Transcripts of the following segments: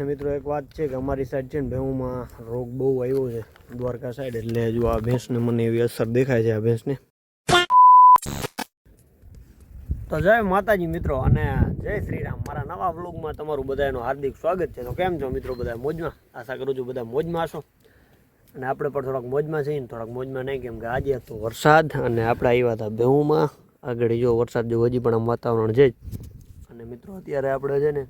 અને મિત્રો એક વાત છે કે અમારી સાઈડ છે ને ભેહુમાં રોગ બહુ આવ્યો છે, દ્વારકા સાઈડ એટલે જો આ ભેંસને મને એવી અસર દેખાય છે આ ભેંસને. તો જય માતાજી મિત્રો અને જય શ્રી રામ મારા નવા વ્લોગમાં તમારું બધાનું હાર્દિક સ્વાગત છે. તો કેમ છો મિત્રો બધા મોજમાં? આશા કરું છું બધા મોજમાં હશો. અને આપણે પણ થોડાક મોજમાં છીએ ને થોડાક મોજમાં નહીં, કેમ કે આજે હતો વરસાદ અને આપણે આવ્યા હતા બેહુમાં આગળ જો વરસાદ જો હજી પણ આમ વાતાવરણ છે અને મિત્રો અત્યારે આપણે છે ને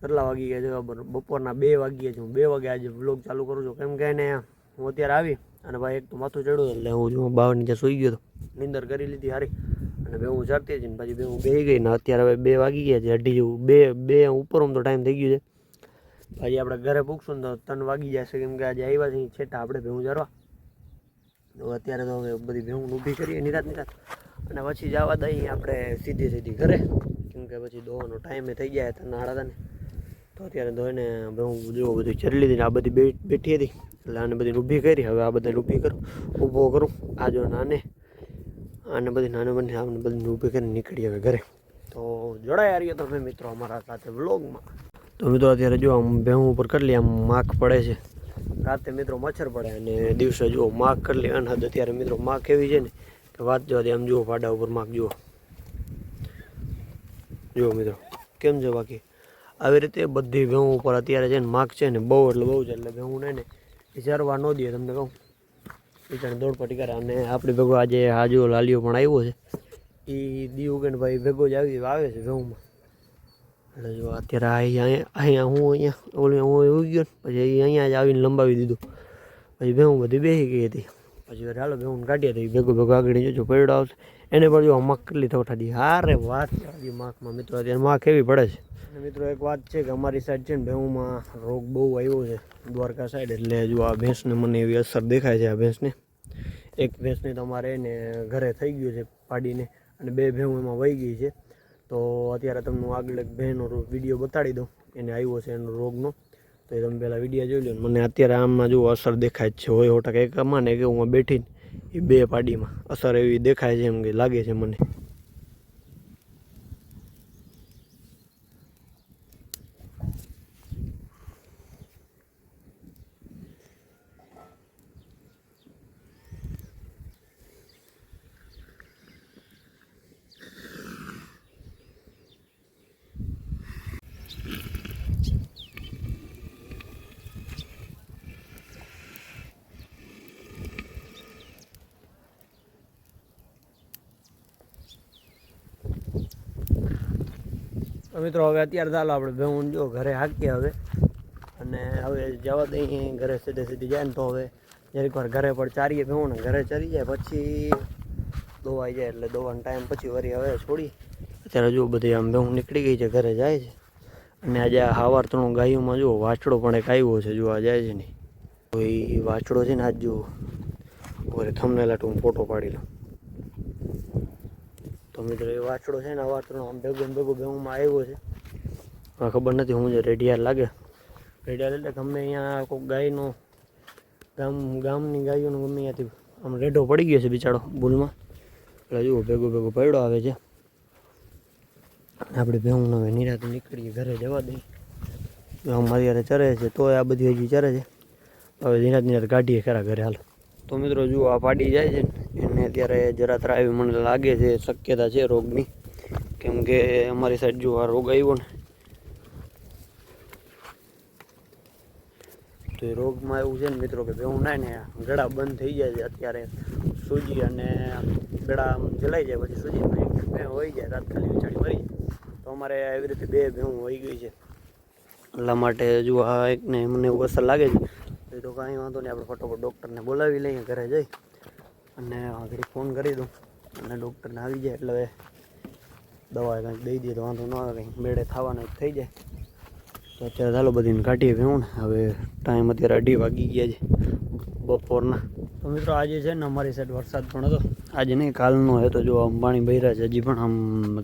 કેટલા વાગી ગયા છે ખબર? બપોરના બે વાગી ગયા છે. હું બે વાગે આજે વ્લોગ ચાલુ કરું છું. કેમ કે એને હું અત્યારે આવી અને ભાઈ એક તો માથું ચડ્યું એટલે હું જો બાવર નીચે સૂઈ ગયો હતો નીંદર કરી લીધી સારી અને બે હું ચડતી હતી પછી બે હું બે ગઈ ને અત્યારે હવે બે વાગી ગયા છે. અઢી જેવું બે બે ઉપર તો ટાઈમ થઈ ગયો છે. પછી આપણે ઘરે પૂછશું ને તો ત્રણ વાગી જશે. કેમ કે આજે આવ્યા છે છેટા આપણે જરવા તો અત્યારે તો હવે બધી ભેહું ઊભી કરીએ નિરાત નિરાત. અને પછી જવા દઈએ આપણે સીધી સીધી ઘરે. કેમ કે પછી દોવાનો ટાઈમે થઈ ગયા તને હાડા હતા ને. તો અત્યારે ધોઈને ભેહું જો બધું ચરી લીધી આ બધી બેઠી હતી. એટલે આને બધી ઊભી કરી, હવે આ બધાને ઊભી કરું, ઊભો કરું. આ જો નાને, આને બધી નાને બને આમને બધી ઊભી કરીને નીકળી હવે ઘરે. તો જોડાયા રહીએ તમે મિત્રો અમારા સાથે વ્લોગમાં. તો મિત્રો અત્યારે જો આમ ભેહું ઉપર કેટલી આમ માખ પડે છે. રાતે મિત્રો મચ્છર પડે અને દિવસે જુઓ માખ અને અનહદ અત્યારે મિત્રો માખ એવી છે ને કે વાત જવા આમ જુઓ પાડા ઉપર માખ જુઓ. જુઓ મિત્રો, કેમ છે બાકી? આવી રીતે બધી ઘઉં ઉપર અત્યારે છે ને માગ છે ને બહુ, એટલે બહુ છે એટલે ઘઉં ને એ ન દે તમને કહું. બિચારા દોડપટી કરે. અને આપણી ભેગો આજે હાજો લાલીઓ પણ આવ્યો છે. એ દીવ કે ભાઈ ભેગો જ આવી આવે છે ઘઉંમાં એટલે જો અત્યારે અહીંયા અહીંયા હું અહીંયા, ઓલી હું એવું ગયો ને, પછી અહીંયા જ આવીને લંબાવી દીધું. પછી ભેહું બધી બેસી ગઈ હતી. પછી હાલો ભેહું કાઢી હતી ભેગો ભેગો આગળ જોજો પડ્યો આવશે. એને પણ જો મક કેટલી થવઠાડી હારે વાત છે માખમાં મિત્રો અત્યારે માખ એવી પડે છે. મિત્રો, એક વાત છે કે અમારી સાઈડ છે ને ભેહુંમાં રોગ બહુ આવ્યો છે દ્વારકા સાઈડ. એટલે જો આ ભેંસને મને એવી અસર દેખાય છે આ ભેંસને. એક ભેંસને તમારે એને ઘરે થઈ ગયું છે પાડીને અને બે ભેહું એમાં વહી ગઈ છે. તો અત્યારે તમને આગળ એક બહેનો વીડિયો બતાડી દઉં. એને આવ્યો છે એનો રોગનો. તો એ તમે પહેલાં વીડિયો જોઈ લો મને અત્યારે આમાં જો અસર દેખાય જ છે. હોય સો કે એક આમાં ને એક હું બેઠી એ બે પાડીમાં. અસર એવી દેખાય છે એમ કે લાગે છે મને. મિત્રો, હવે અત્યારે ચાલો આપણે ભેહું જો ઘરે હાકીએ હવે. અને હવે જવા દઈએ ઘરે સીધે સીધી જાય ને તો હવે જરીક વાર ઘરે પણ ચારીએ ભેહું ને ઘરે ચરી જાય, પછી દોવાઈ જાય એટલે દોવાનો ટાઈમ પછી વરી હવે છોડી. અત્યારે જો બધી આમ ભેહું નીકળી ગઈ છે, ઘરે જાય છે. અને આજે હાવાર ત્રણ ગાયોમાં જુઓ, વાછડો પણ એક આવ્યો છે જોવા જાય છે નહીં તો એ વાછડો છે ને આજ જુઓ. થમને લાટ ફોટો પાડી લઉં. તો મિત્રો એ વાછડો છે ને આ વાતનો આમ ભેગો ભેગો ભેગુંમાં આવ્યો છે. આ ખબર નથી હું જે રેડિયાર લાગે. રેડિયાર એટલે ગમે અહીંયા કોઈ ગાયનો ગામ, ગામની ગાયોનો ગમે અહીંયાથી આમ રેઢો પડી ગયો છે બિચારો ભૂલમાં. એટલે જુઓ, ભેગો ભેગો પડ્યો આવે છે. આપણે ભેહું હવે નિરાતે નીકળીએ, ઘરે જવા દઈએ. જો મારી યારે ચરે છે, તોય આ બધી હજી ચરે છે. હવે નિરાત નિરાત કાઢીએ ખરા ઘરે હાલ. તો મિત્રો જુઓ, આ પાડી જાય છે અત્યારે જરા ત્રાવી મને લાગે છે, શક્યતા છે રોગની. કેમ કે અમારી સાઈડ જો આ રોગ આવ્યો ને, તો એ રોગમાં એવું છે ને મિત્રો કે ભેવું ના ને ગળા બંધ થઈ જાય છે અત્યારે. સૂજી અને ગળા જલાઈ જાય, પછી સૂજી બે હોઈ જાય તાત્કાલિક વિચારી મરી તો અમારે એવી રીતે બે ભેવું હોઈ ગઈ છે. એટલા માટે જો આ એકને મને એવું અસર લાગે છે, તો કાંઈ વાંધો નહીં, આપણે ફટોફટ ડૉક્ટરને બોલાવી લઈએ, ઘરે જઈ. અને આગળ ફોન કરી દઉં. અને ડૉક્ટરને આવી જાય એટલે દવા કંઈક દઈ દઈએ તો વાંધો ન આવે, કંઈક મેળે થવાનો થઈ જાય. તો અત્યારે ચાલો બધીને કાઢીએ ભેવું ને હવે ટાઈમ અત્યારે અઢી વાગી ગયા છે બપોરના. તો મિત્રો આજે છે ને અમારી સાઈડ વરસાદ પણ હતો. આજે નહીં, કાલનો હતો. જો આમ પાણી છે, હજી પણ આમ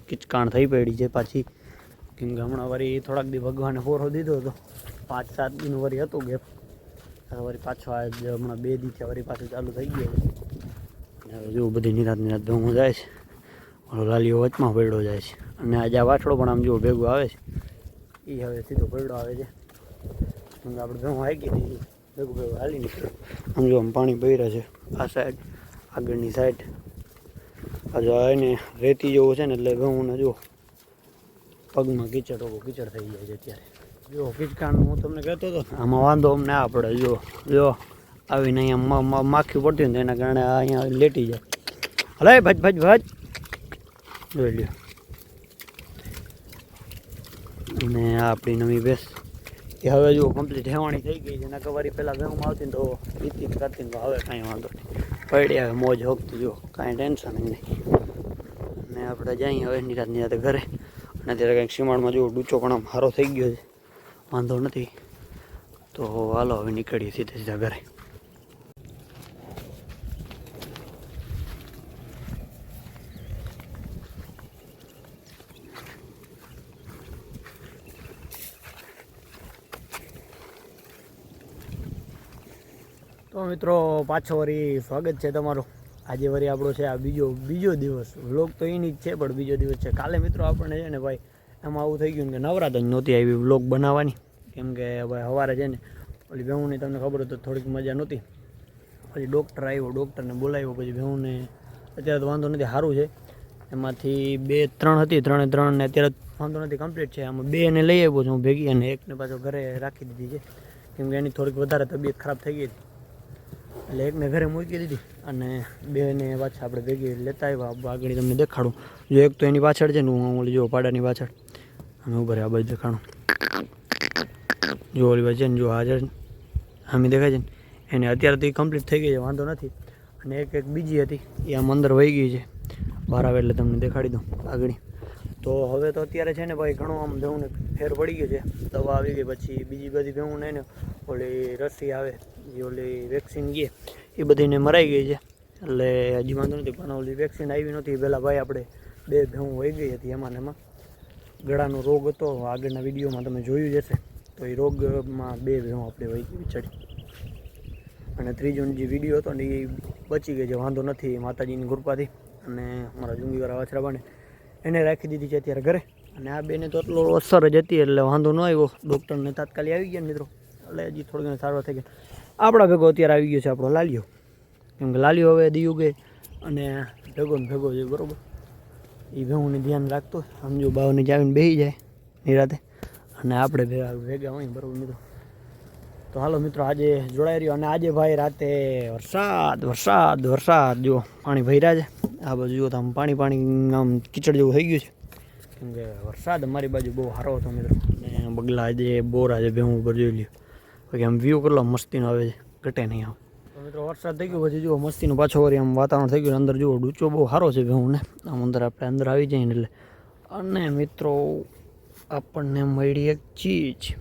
કિચકાણ થઈ પડી છે પાછી. કેમ કે હમણાં વળી થોડાક દી ભગવાને ફોરો દીધો હતો. પાંચ સાત દિન વળી હતું ગેપ. વળી પાછો આજ હમણાં બે દી થયા વળી પાછું ચાલુ થઈ ગયું જો બધી નિરાત નિરાત ભેગું જાય છે. ઓલો લાલીઓ વચમાં પડ્યો જાય છે. અને આજે આ વાછડો પણ આમ જુઓ ભેગું આવે છે. એ હવે સીધો પડ્યો આવે છે. આપણે ભેગું આવી ગઈ હતી ભેગું ભેગું હાલી નીકળ્યું આમ જો આમ પાણી ભર્યા છે. આ સાઈડ આગળની સાઈડ આજે એને રેતી જેવું છે ને એટલે ઘઉંને જો પગમાં કીચડ ઓગો કીચડ થઈ જાય છે અત્યારે. જો કિચકાનું હું તમને કહેતો હતો આમાં વાંધો અમને આ પડે. જો જો. આવીને અહીંયા માખી પડતી ને એના કારણે અહીંયા લેટી જાય. હલે, ભજ ભજ ભજ. જોઈ લ્યો. અને આ આપણી નવી ભેંસ. એ હવે જો કમ્પ્લીટ હેવાણી થઈ ગઈ છે. નકર વારી પહેલાં ભેહું આવતી ને તો રીતિ કરતી તો હવે કાંઈ વાંધો નહીં. પડી આવે મોજ હોકતી જો. કાંઈ ટેન્શન નહીં. ને આપણે જઈએ હવે નિરાત, નિરાતે ઘરે. અને અત્યારે કંઈક સીમાડમાં જો ડૂચો પણ આમ સારો થઈ ગયો છે. વાંધો નથી. તો હાલો, હવે નીકળીએ સીધા સીધા ઘરે. તો મિત્રો, પાછો વળી સ્વાગત છે તમારું. આજે વળી આપણો છે આ બીજો બીજો દિવસ. વ્લોગ તો એની જ છે, પણ બીજો દિવસ છે. કાલે મિત્રો આપણને છે ને ભાઈ, એમાં આવું થઈ ગયું કે નવરાત જ નહોતી આવી વ્લોગ બનાવવાની. કેમ કે ભાઈ સવારે છે ને, ઓલી ભેહુંની તમને ખબર તો થોડીક મજા નહોતી. પછી ડૉક્ટર આવ્યો ડૉક્ટરને બોલાવ્યો, પછી ભેહુંને અત્યારે તો વાંધો નથી, સારું છે. એમાંથી બે, ત્રણ હતી, ત્રણે ત્રણ ને અત્યારે વાંધો નથી કમ્પ્લીટ છે. આમાં બે એને લઈ આવ્યો છું હું ભેગી અને એકને પાછો ઘરે રાખી દીધી છે. કેમ કે એની થોડીક વધારે તબિયત ખરાબ થઈ ગઈ હતી. એટલે એકને ઘરે મૂકી દીધી અને બેને પાછા આપણે ભેગી લેતા આવ્યા. આગળ તમને દેખાડું. જો એક તો એની પાછળ છે ને હું ઓલી જો પાડાની પાછળ. અમે ઊભા રહ્યા બાજુ દેખાડું જો ઓલી બાજુ છે ને, જો હાજર અમે દેખાય છે ને, એને અત્યારે તો એ કમ્પ્લીટ થઈ ગઈ છે, વાંધો નથી. અને એક એક બીજી હતી, એ આમ અંદર વહી ગઈ છે. બહાર આવે એટલે તમને દેખાડી દઉં, આગળ. તો હવે તો અત્યારે છે ને ભાઈ ઘણો આમ જવું ને ફેર પડી ગયો છે. દવા આવી ગઈ, પછી બીજી બધી ભેવું ને ઓલી રસી આવે જે ઓલી વેક્સિન ગઈ એ બધીને મરાઈ ગઈ છે. એટલે હજી વાંધો નથી, પણ ઓલી વેક્સિન આવી નહોતી પહેલાં ભાઈ આપણે બે ભેવું વહી ગઈ હતી એમાં ને એમાં. ગળાનો રોગ હતો, આગળના વિડીયોમાં તમે જોયું જ હશે. તો એ રોગમાં બે ભેવું આપણે વહી ગઈ ચડી અને ત્રીજો જે વીડિયો હતો ને એ બચી ગઈ છે, વાંધો નથી માતાજીની કૃપાથી. અને મારા જુંગીવાળા વાછરાબાને એને રાખી દીધી છે અત્યારે ઘરે. અને આ બેને તો એટલો અસર જ હતી, એટલે વાંધો ન આવ્યો. ડૉક્ટરને તાત્કાલિક આવી ગયા મિત્રો. એટલે હજી થોડી ઘણી સારવાર થઈ ગઈ આપણા ભેગો અત્યારે આવી ગયો છે આપણો લાલિયો. કેમ કે લાલિયો હવે દિયું ગઈ અને ભેગો ભેગો છે, બરાબર? એ ભેગુંને ધ્યાન રાખતો સમજો બાવને જાવીને બેસી જાય નિરાતે અને આપણે ભેગા ભેગા હોય બરાબર મિત્રો? તો હાલો મિત્રો, આજે જોડાઈ રહ્યો અને આજે ભાઈ રાતે વરસાદ વરસાદ વરસાદ. જો પાણી ભર્યા છે. આ બાજુ જુઓ તો આમ પાણી પાણી આમ કીચડ જેવું થઈ ગયું છે. કેમ કે વરસાદ અમારી બાજુ બહુ સારો હતો મિત્રો. અને બગલા આજે બોરા છે ભેહું ઉપર જોઈ લ્યો. બાકી આમ વ્યૂ કેટલો મસ્તીનો આવે છે, ઘટે નહીં આવે મિત્રો વરસાદ થઈ ગયો, પછી જુઓ મસ્તીનો પાછો વળી આમ વાતાવરણ થઈ ગયું અંદર જુઓ ડૂચો બહુ સારો છે ભેહું ને. આમ અંદર આપણે અંદર આવી જઈએ એટલે. અને મિત્રો, આપણને મળી એક ચીજ.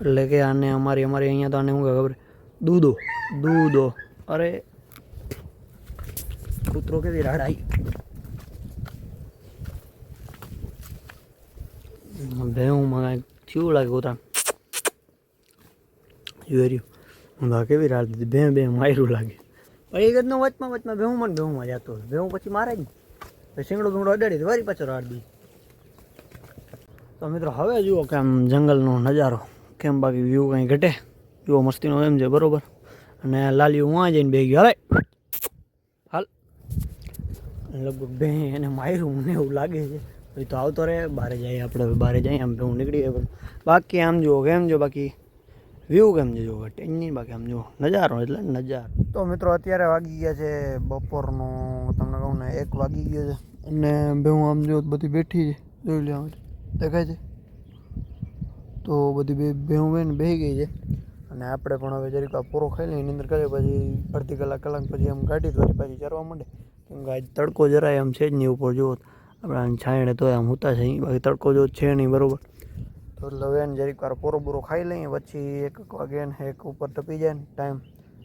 એટલે કે આને અમારી અમારી અહીંયા તો આને શું ખબર? દૂધો દૂધો. અરે, કૂતરો કેવી રાડાઈ. ભેવું કાંઈક થયું લાગે કૂતરા જોઈ રહ્યું હું તો કેવી રાત દીધી બે બે માર્યું લાગે. પણ એક નો વચમાં વચમાં ભેહુંમાં મને ભેહુંમાં જતો ભેવું ભેહું પછી મારે જ. પછી શીંગડો બીંગડો અડાડી વારી પાછો રાડ દી. તો મિત્રો, હવે જુઓ કે આમ જંગલનો નજારો કેમ બાકી વ્યૂ કંઈ ઘટે. જુઓ મસ્તીનો એમ છે, બરોબર. અને લાલી હું જઈને બે ગયો. હવે હાલ. લગભગ બે એને માર્યું મને એવું લાગે છે. તો આવતો રહે. બહાર જાય આપણે, બારે જાય આમ હું નીકળી જાય બાકી આમ જુઓ કેમ જો બાકી વ્યૂ કેમ ટેન્શન નહીં બાકી આમ જુઓ. નજારો એટલે નજારો. તો મિત્રો, અત્યારે વાગી ગયા છે બપોરનો, તમને કહું ને, એક વાગી ગયો છે. અને બે હું આમ જો બધી બેઠી છે. જોઈ લે દેખાય છે? તો બધી બે ભેહું બેન બેસી ગઈ છે. અને આપણે પણ હવે જરીક પૂરો ખાઈ લઈએ, એની અંદર કરીએ પછી અડધી કલાક કલાક પછી આમ કાઢી ફરી પાછી ચરવા માંડે. કેમ કે આજ તડકો જરાય આમ છે જ નહીં ઉપર, જુઓ. આપણે છાંયડે તો આમ હોતા છે. બાકી તડકો જો છે નહીં, બરોબર. તો એટલે હવે જરીક વાર પૂરો બોરો ખાઈ લઈએ, પછી એક વાગે ને એક ઉપર ટપી જાય ને ટાઈમ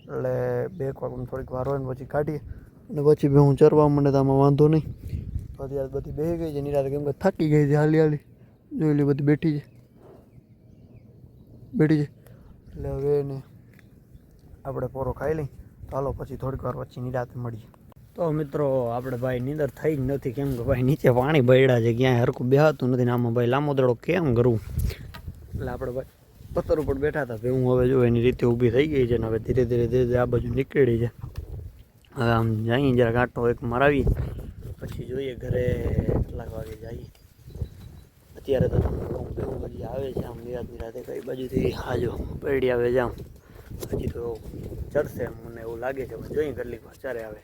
એટલે બે એક વાગે થોડીક વાર હોય ને પછી કાઢીએ. અને પછી બે હું ચરવા માંડે તો આમાં વાંધો નહીં. અત્યારે બધી બેસી ગઈ છે, નિરાતે કેમ કે થાકી ગઈ છે હાલી હાલી. જોઈ લે બધી બેઠી છે. બેઠી છે. એટલે હવે એને આપણે પોરો ખાઈ લઈ ચાલો પછી થોડીક વાર પછી નિરાતે મળીએ. તો મિત્રો, આપણે ભાઈ નીંદર થઈ જ નથી. કેમ કે ભાઈ નીચે પાણી બળ્યા છે, ક્યાંય હરકું બેહાતું નથી ને આમાં ભાઈ લાંબો દડો કેમ કરવું એટલે આપણે ભાઈ પથ્થર ઉપર બેઠા હતા. હું હવે જો એની રીતે ઊભી થઈ ગઈ છે ને હવે ધીરે ધીરે ધીરે ધીરે આ બાજુ નીકળી છે. હવે આમ જઈએ જરા આટો એક મરાવી, પછી જોઈએ ઘરે કેટલાક વાગે જઈએ. અત્યારે તો તમને કહું બધી આવે છે આમ નિરાત નિરાતે કઈ બાજુથી હાજો પડી આવે છે હજી તો ચડશે મને એવું લાગે છે. જોઈએ કેટલીક વાર ચારે આવે.